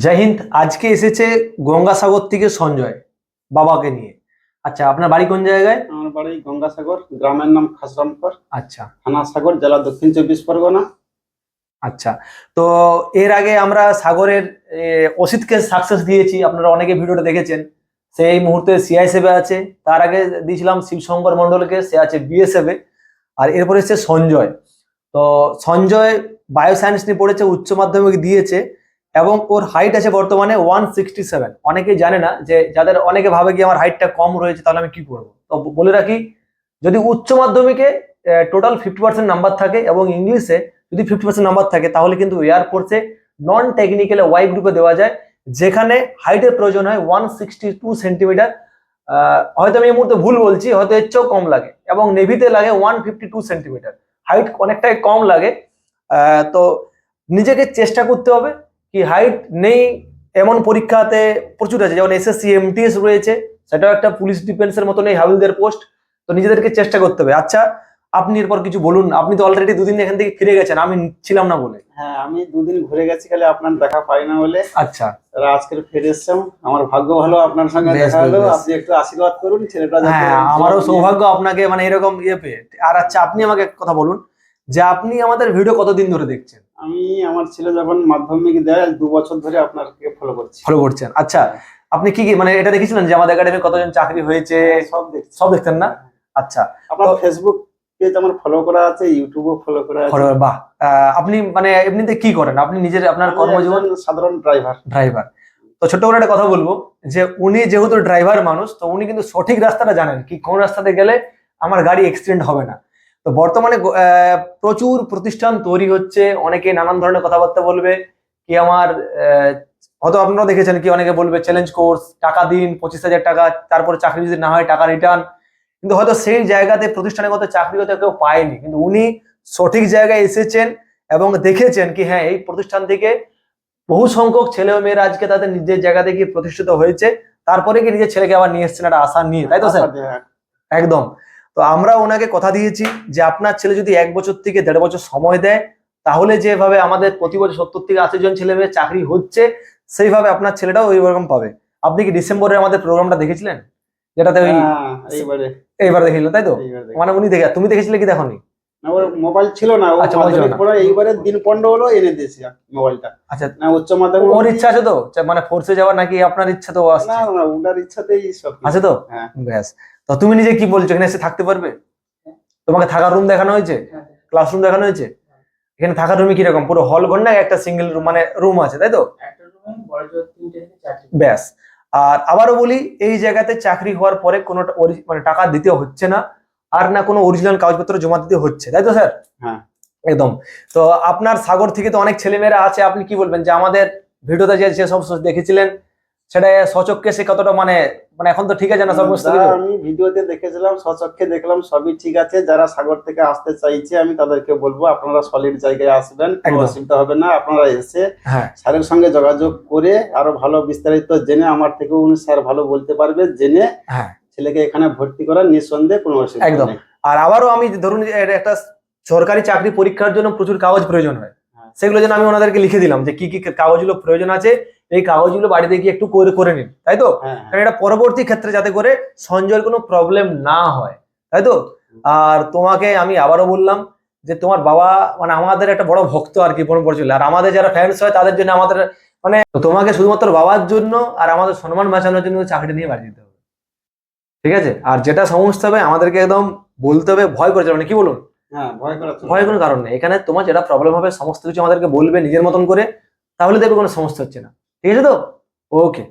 জয় হিন্দ আজকে এসেছে গঙ্গাসাগর থেকে সঞ্জয় বাবাকে নিয়ে। আচ্ছা আপনার বাড়ি কোন জায়গায়? আমার বাড়ি গঙ্গাসাগর গ্রামের নাম খাসরামকর আচ্ছা। থানা সাগর জেলা দক্ষিণ চব্বিশ পরগনা। আচ্ছা তো এর আগে আমরা সাগরের অসিতকে সাকসেস দিয়েছি আপনারা অনেকে ভিডিওটা দেখেছেন। সে এই মুহূর্তে সিআইএসএফে আছে তার আগে দিয়েছিলাম শিবশঙ্কর মণ্ডলকে সে আছে বিএসএফে আর এরপরে এসছে সঞ্জয়। তো সঞ্জয় বায়োসায়েন্স নিয়ে পড়েছে উচ্চ মাধ্যমিক দিয়েছে এবং ওর হাইট আছে বর্তমানে ওয়ান সিক্সটি সেভেন অনেকেই জানে না যে যাদের অনেকে ভাবে কি আমার হাইটটা কম রয়েছে, তাহলে আমি কি করব? তো বলে রাখি, যদি উচ্চ মাধ্যমিকে টোটাল ফিফটি পার্সেন্ট নাম্বার থাকে এবং ইংলিশে যদি ফিফটি পার্সেন্ট নাম্বার থাকে, তাহলে কিন্তু এয়ারফোর্সে নন টেকনিক্যাল ওয়াই গ্রুপে দেওয়া যায়, যেখানে হাইটের প্রয়োজন হয় ওয়ান সিক্সটি টু সেন্টিমিটার হয়তো আমি এই মুহূর্তে ভুল বলছি, হয়তো এর চেয়েও কম লাগে এবং নেভিতে লাগে one fifty two centimetre height অনেকটাই কম লাগে। তো নিজেকে চেষ্টা করতে হবে। কি হাইট নেই এমন পরীক্ষাতে প্রচুর আছে। যেমন এসএসসি এমটিএস রয়েছে সেটাও একটা পুলিশ ডিফেন্সের মতন এই হাবিলদের পোস্ট তো নিজেদেরকে চেষ্টা করতে হবে। আচ্ছা আপনি এরপর কিছু বলুন। আপনি তো অলরেডি দুদিন এখান থেকে ফিরে গেছেন আমি ছিলাম না বলে। হ্যাঁ আমি দুদিন ঘুরে গেছি খালি আপনার দেখা পাই না বলে। আচ্ছা। তারা আজকের ফিরে এসছেন। আমার ভাগ্য ভালো আপনার সঙ্গে দেখা হলো। আপনি একটু আশীর্বাদ করুন ছেলেটা হ্যাঁ আমারও সৌভাগ্য আপনাকে মানে এরকম ইয়ে পেয়ে। আর আচ্ছা আপনি আমাকে কথা বলুন যে আপনি আমাদের ভিডিও কতদিন ধরে দেখছেন? আমি আমার ছেলে যখন মাধ্যমিক দেয় দু বছর ধরে আপনাকে ফলো করছি। ফলো করছেন। আচ্ছা আপনি কি কি মানে এটা দেখেছিলেন যে আমাদের একাডেমি কতজন চাকরি হয়েছে? সব দেখছি। সব দেখতেন না? আচ্ছা আপনার ফেসবুক পেজ আমার ফলো করা আছে ইউটিউবও ফলো করা আছে। ফলো- বাহ। আপনি মানে এমনিতে কি করেন? আপনি নিজের আপনার কর্মজীবন সাধারণ ড্রাইভার ড্রাইভার তো ছোট্ট করে একটা কথা বলব যে উনি যেহেতু ড্রাইভার মানুষ তো উনি কিন্তু সঠিক রাস্তাটা জানেন কি কোন রাস্তাতে গেলে আমার গাড়ি অ্যাক্সিডেন্ট হবে না। তো বর্তমানে আহ, প্রচুর প্রতিষ্ঠান তৈরি হচ্ছে অনেকে নানান ধরনের কথাবার্তা বলবে কি আমার আহ, হয়তো আপনারাও দেখেছেন কি অনেকে বলবে চ্যালেঞ্জ কোর্স টাকা দিন পঁচিশ হাজার টাকা তারপরে চাকরি যদি না হয় টাকা রিটার্ন কিন্তু হয়তো সেই জায়গাতে প্রতিষ্ঠানগত চাকরিগত কেউ পায়নি। কিন্তু উনি সঠিক জায়গায় এসেছেন এবং দেখেছেন কি হ্যাঁ এই প্রতিষ্ঠান থেকে বহু সংখ্যক ছেলে ও মেয়েরা আজকে তাদের নিজের জায়গা থেকে প্রতিষ্ঠিত হয়েছে। তারপরে কি নিজের ছেলেকে আবার নিয়ে এসছেন একটা আশা নিয়ে। তাই তো স্যার? হ্যাঁ, একদম। তো আমরা ওনাকে কথা দিয়েছি যে আপনার ছেলে যদি এক বছর থেকে দেড় বছর সময় দেয় তাহলে যেভাবে আমাদের প্রতি বছর সত্তর থেকে আশি জন ছেলে মেয়ে চাকরি হচ্ছে সেইভাবে আপনার ছেলেটাও ওই রকম পাবে। আপনি কি ডিসেম্বরে আমাদের প্রোগ্রামটা দেখেছিলেন? যেটাতে ওই হ্যাঁ, এইবার। দেখেছিলেন তাই তো? মানে উনি দেখে তুমি দেখেছিলে কি দেখনি? মোবাইল ছিল না আচ্ছা, এইবারে দিন পনেরো হলো এনে দিয়েছি মোবাইলটা আচ্ছা না উচ্চ মাধ্যমিক ওর ইচ্ছা আছে তো? মানে ফোর্সে যাওয়ার নাকি আপনার ইচ্ছা তো আসছে? না ওনার ইচ্ছাতেই সব আছে তো? হ্যাঁ। ব্যাস। তো তুমি নিজে কি বলছো? এখানে এসে থাকতে পারবে? তোমাকে থাকার রুম দেখানো হয়েছে? ক্লাসরুম দেখানো হয়েছে? এখানে থাকার রুমে কীরকম? পুরো হল ঘর না একটা সিঙ্গেল রুম মানে রুম আছে তাই তো? ব্যাস। আর আবারও বলি এই জায়গাতে চাকরি হওয়ার পরে কোনো মানে টাকা দিতে হচ্ছে না। আর না কোনো অরিজিনাল কাগজপত্র জমা দিতে হচ্ছে তাই তো স্যার? হ্যাঁ। একদম। তো আপনার সাগর থেকে তো অনেক ছেলেমেয়েরা আছে আপনি কি বলবেন? যে আমাদের ভিডিওতে যে সব দেখেছিলেন সেটা সচককে সে কতটা মানে মানে এখন তো ঠিক আছে না সমস্ত কিছু আমি ভিডিওতে দেখেছিলাম সচক্ষে দেখলাম সবই ঠিক আছে। যারা সাগর থেকে আসতে চাইছে আমি তাদেরকে বলব আপনারা সলিড জায়গায় আসবেন কোনো। অসুবিধা হবে না। আপনারা এসে হ্যাঁ। স্যারের সঙ্গে যোগাযোগ করে আরও ভালো বিস্তারিত জেনে আমার থেকেও উনি স্যার ভালো বলতে পারবে জেনে হ্যাঁ। ছেলেকে এখানে ভর্তি করার নিঃসন্দেহে কোনো অসুবিধা একদম। আর আবারও আমি ধরুন একটা সরকারি চাকরি পরীক্ষার জন্য প্রচুর কাগজ প্রয়োজন হয়। হ্যাঁ। সেগুলো যেন আমি ওনাদেরকে লিখে দিলাম যে কি কি কাগজগুলো প্রয়োজন আছে এই কাগজগুলো বাড়িতে গিয়ে একটু করে করে নিন তাই তো? হ্যাঁ কারণ এটা পরবর্তী ক্ষেত্রে যাতে করে সঞ্জয়ের কোনো প্রবলেম না হয় তাই তো? আর তোমাকে আমি আবারও বললাম যে তোমার বাবা মানে আমাদের একটা বড় ভক্ত আর কি মনে পড়ছিল। আর আমাদের যারা ফ্যান্স হয় তাদের জন্য আমাদের মানে তোমাকে শুধুমাত্র বাবার জন্য আর আমাদের সম্মান বাঁচানোর জন্য চাকরি নিয়ে বাড়ি দিতে হবে। ঠিক আছে? আর যেটা সমস্যা হবে আমাদেরকে একদম বলতে হবে ভয় করে যাবে না কি বলুন? হ্যাঁ ভয় কোনো কারণ নেই। এখানে তোমার যেটা প্রবলেম হবে সমস্ত কিছু আমাদেরকে বলবে নিজের মতন করে তাহলে দেখবে কোনো সমস্যা হচ্ছে না। ঠিক আছে তো ওকে